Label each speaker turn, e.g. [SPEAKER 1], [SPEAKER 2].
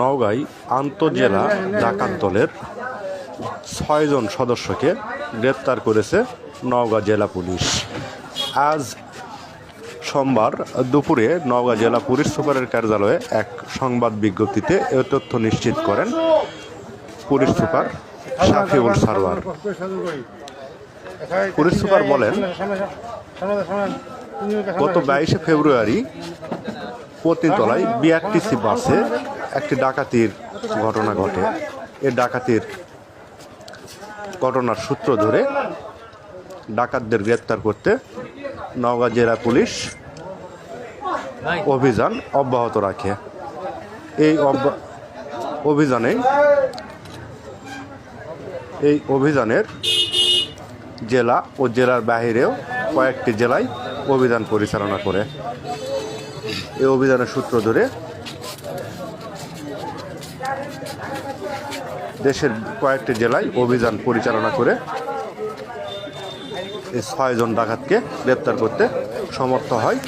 [SPEAKER 1] নওগাঁয় আন্তজেলা ডাকাত দলের ছয়জন সদস্যকে গ্রেপ্তার করেছে নওগাঁ জেলা পুলিশ। আজ সোমবার দুপুরে নওগাঁ জেলা পুলিশ সুপারের কার্যালয়ে এক সংবাদ বিজ্ঞপ্তিতে এ তথ্য নিশ্চিত করেন police super Shafiul Sarwar. Police super বলেন, গত বাইশে ফেব্রুয়ারি পতিতলায় বিআরটিসি বাসে একটি ডাকাতির ঘটনা ঘটে। এ ডাকাতির ঘটনার সূত্র ধরে ডাকাতদের গ্রেপ্তার করতে নওগাঁ জেলা পুলিশ অভিযান অব্যাহত রাখে। এই অভিযানে, এই অভিযানের জেলা ও জেলার বাহিরেও কয়েকটি জেলায় অভিযান পরিচালনা করে। এই অভিযানের সূত্র ধরে দেশের কয়েকটি জেলায় অভিযান পরিচালনা করে এই ছয়জন ডাকাতকে গ্রেপ্তার করতে সমর্থ হয়।